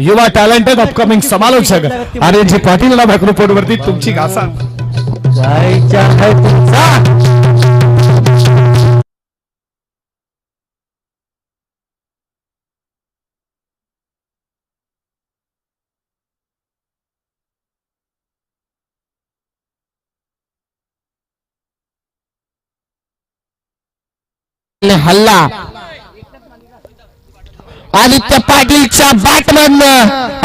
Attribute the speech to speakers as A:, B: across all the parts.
A: युवा talented upcoming समालोचक. अरे जी पाटील ना मायक्रोफोन वरती तुमची घासा.
B: जायच्या आहे तुमचा. हल्ला. आदित्य पाटीलच्या बॅटमॅन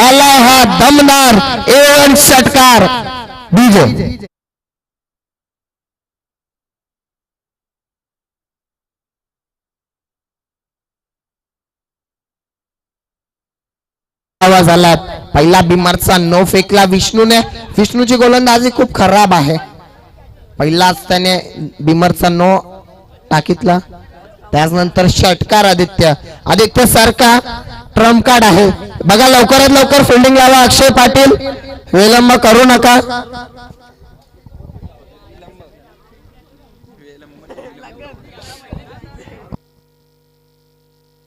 B: आला हा दमदार एवन षटकार डीजे. आवाज आला पहिला बिमारचा नो फेकला विष्णूने. विष्णूची गोलंदाजी खूप खराब आहे. पहिलाच त्याने बिमरचा नो टाकितला. त्याचनंतर षटकार आदित्य. आदित्य सारखा ट्रम्प कार्ड आहे. बघा लवकरात लवकर फिल्डिंग लावा अक्षय पाटील. विलंब करू नका.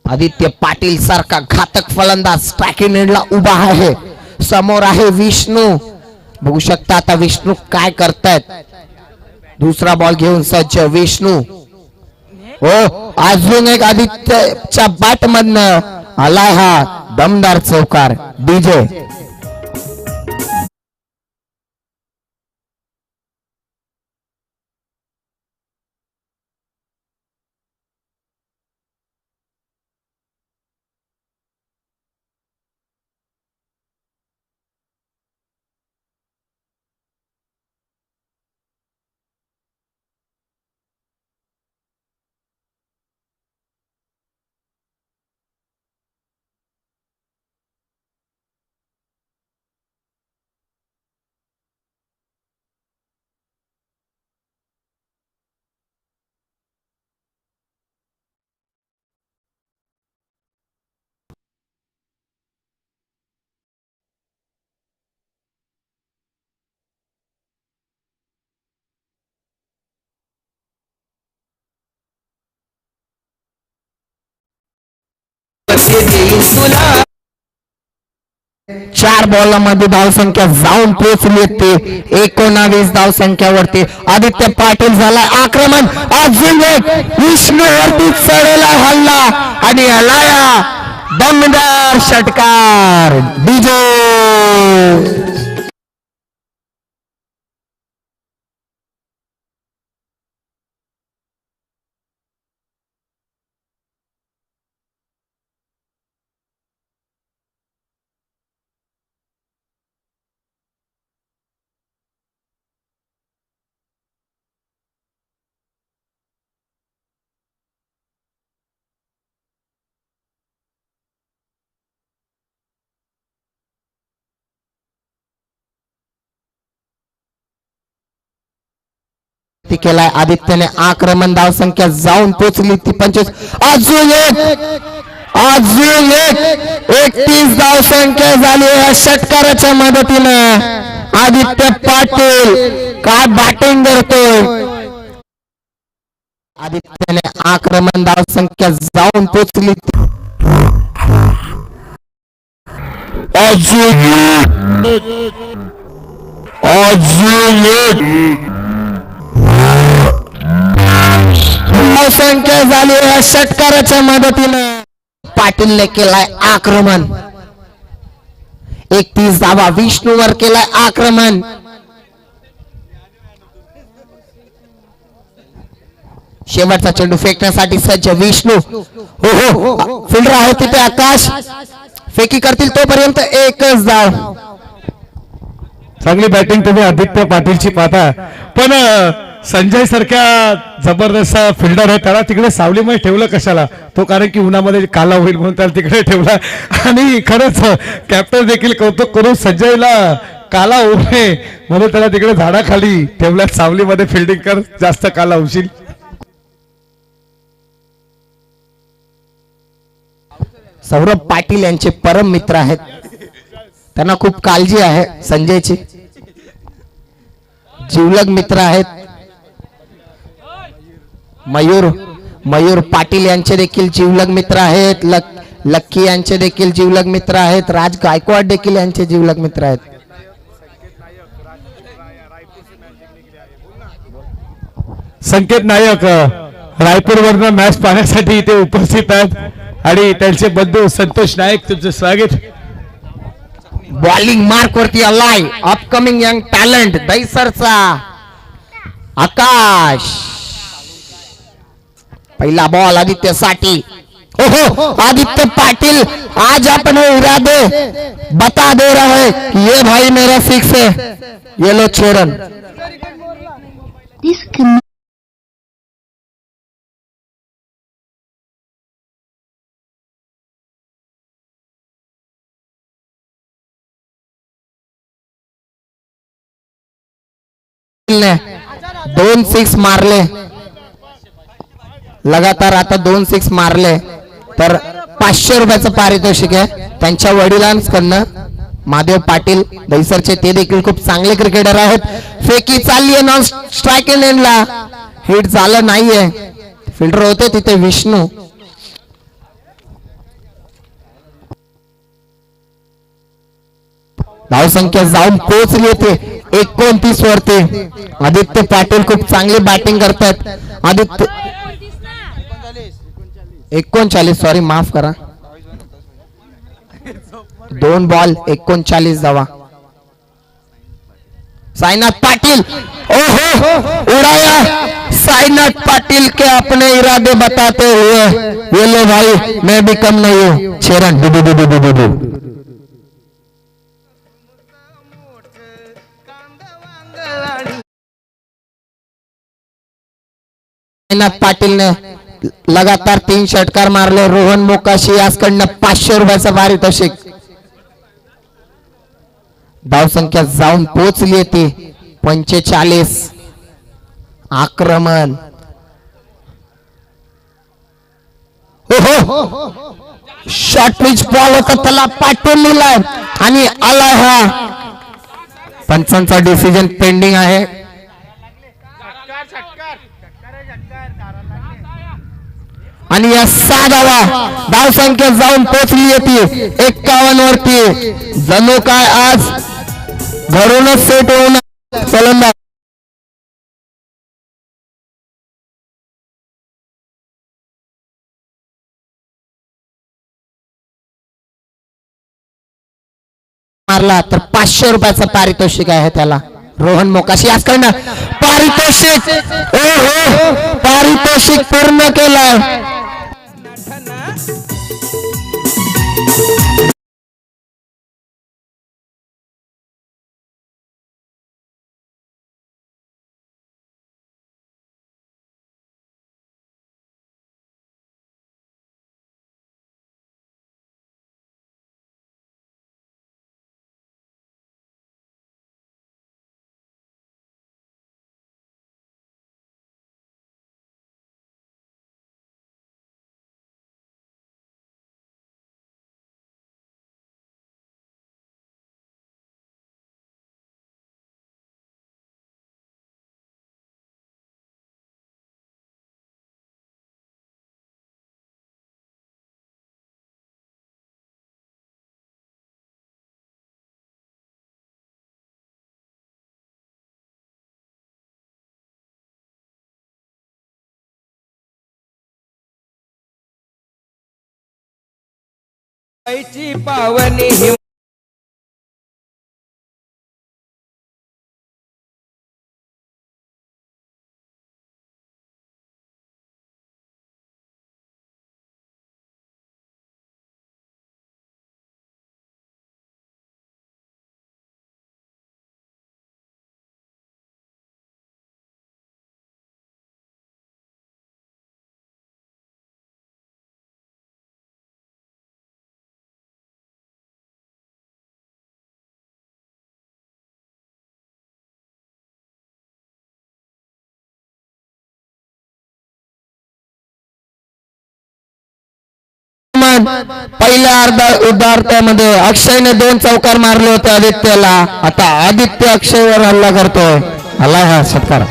B: आदित्य पाटील सारखा घातक फलंदाज स्ट्रायकिंग एंडला उभा आहे. समोर आहे विष्णू. बघू शकता आता विष्णू काय करतायत. दुसरा बॉल घेऊन सज्ज विष्णू. हो अजून एक आदित्यच्या बाट मधनं आला हा दमदार चौकार डीजे. चार बॉलमध्ये धावसंख्या जाऊन पोहोचली ते एकोणावीस धावसंख्यावरती. आदित्य पाटील झाला आक्रमण. अजून एक विष्णूवरती चढेला हल्ला. आणि हलाया दमदार षटकार. डीजे केलाय आदित्यने आक्रमण धावसंख्या जाऊन पोचली. ती पंचवीस अजून एक! अजून एक! एकतीस धाव संख्या झाली या षटकाराच्या मदतीनं. आदित्य पाटील काय बॅटिंग करतोय? आदित्यने आक्रमण धावसंख्या जाऊन पोचली. अजून अजून संख्या झाली या षटकाराच्या मदतीनं. पाटीलने केलाय आक्रमण. एकतीस धावा विष्णूवर केलाय आक्रमण. शेवटचा चेंडू फेकण्यासाठी सज्ज विष्णू. हो हो. फिल्डर आहे तिथे आकाश. फेकी करतील तोपर्यंत एकच धाव.
A: चांगली बॅटिंग तुम्ही आदित्य पाटीलची पाहता. पण संजय सारख्या जबरदस्त फिल्डर आहे त्याला तिकडे सावलीमध्ये ठेवलं कशाला? तो कारण की उन्हामध्ये काला होईल म्हणून त्याला तिकडे ठेवला. आणि खरंच कॅप्टन देखील कौतुक करून संजयला काला उभे म्हणून त्याला तिकडे झाडाखाली ठेवल्या सावलीमध्ये फिल्डिंग कर जास्त काला होशील.
B: सौरभ पाटील यांचे परम मित्र आहेत. त्यांना खूप काळजी आहे संजयची. जिवलग मित्र आहेत. मयूर मयूर पाटील यांचे देखील जिवलग मित्र आहेत. लक लक्की यांचे देखील जीवलग मित्र आहेत. राज गायकवाड देखील यांचे जीवलग मित्र आहेत.
A: संकेत नायक रायपूर वरनं मॅच पाहण्यासाठी इथे उपस्थित आहेत. आणि त्यांचे बंधू संतोष नायक तुमचं स्वागत.
B: बॉलिंग मार्क वरती आलाय. अपकमिंग यंग टॅलेंट दैसरचा आकाश. पहिला बॉल आदित्य साठी. हो हो आदित्य पाटिल आज अपने इरादे बता दे रहे हैं कि ये भाई मेरा सिक्स है. ये लो छह रन
C: This can
B: ने दोन सिक्स मारले. लगातार आता दोन सिक्स मारले तर पाचशे रुपयाचं पारितोषिक आहे. त्यांच्या वडिलांकडनं महादेव पाटील दहिसरचे ते देखील खूप चांगले क्रिकेटर आहेत. फेकी चालली आहे नॉन स्ट्राईक एंडला हिट झालं नाहीये. फिल्डर होते तिथे विष्णू. धावसंख्या जाऊन पोहोचली होते एकोणतीस वरती. आदित्य पाटील खूप चांगली बॅटिंग करतात आदित्य एकोणचाळीस सॉरी माफ़ करा. दोन बॉल एकोणचाळीस धावा. साईनाथ पाटिल, ओहो, उड़ाया. साईनाथ पाटिल के अपने इरादे बताते हुए ये लो भाई, मैं भी कम नहीं हूँ. छह रन डू डू डू डू डू डू साईनाथ पाटीलने लगातार तीन षटकार मारले. रोहन मोकाशी यासकडनं पाचशे रुपयाचा पारितोषिक धावसंख्या जाऊन पोचली ती पंचेचाळीस. आक्रमण. शॉर्ट पिच बॉल होता त्याला पाठवून दिलाय आणि आला हा. पंचांचा डिसिजन पेंडिंग आहे. आणि या सहा गावा धावसंख्या जाऊन पोचली येते. एक्कावन्न वरती. जणू काय आज घरूनच सेट होऊन फलंदाज. मारला तर पाचशे रुपयाचं पारितोषिक आहे त्याला. रोहन मोकाशी आज याचकडनं पारितोषिक! ओ हो पारितोषिक पूर्ण केलं
D: Yes. पावनी
B: पहिल्या अर्धा उदार्थामध्ये अक्षयने दोन चौकार मारले होते आदित्यला. आता आदित्य अक्षयवर हल्ला करतोय. आला हा सत्कार.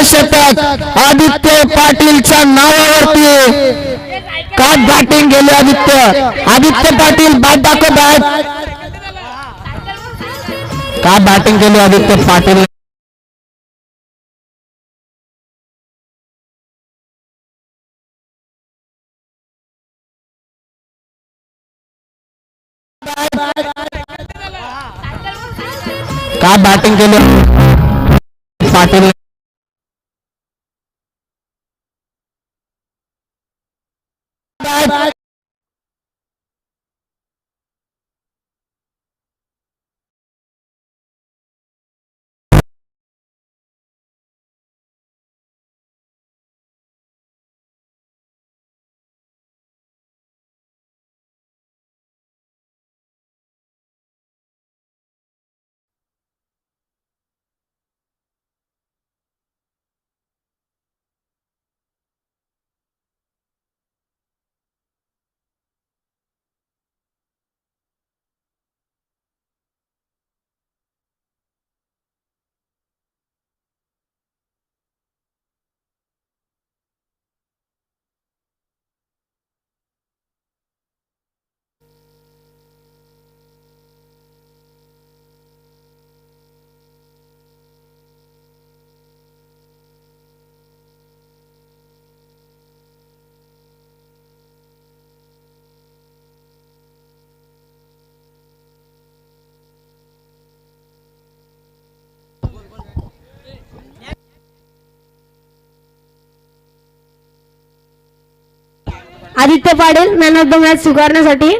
B: मोठे आदित्य पाटीलच्या नावावरती काय बॅटिंग गेले आदित्य. आदित्य पाटील बॅट दाखव बॅट काय बॅटिंग केली आदित्य पाटील. काय बॅटिंग केली Patil
D: Aditya Patil man of the match स्वीकारण्यासाठी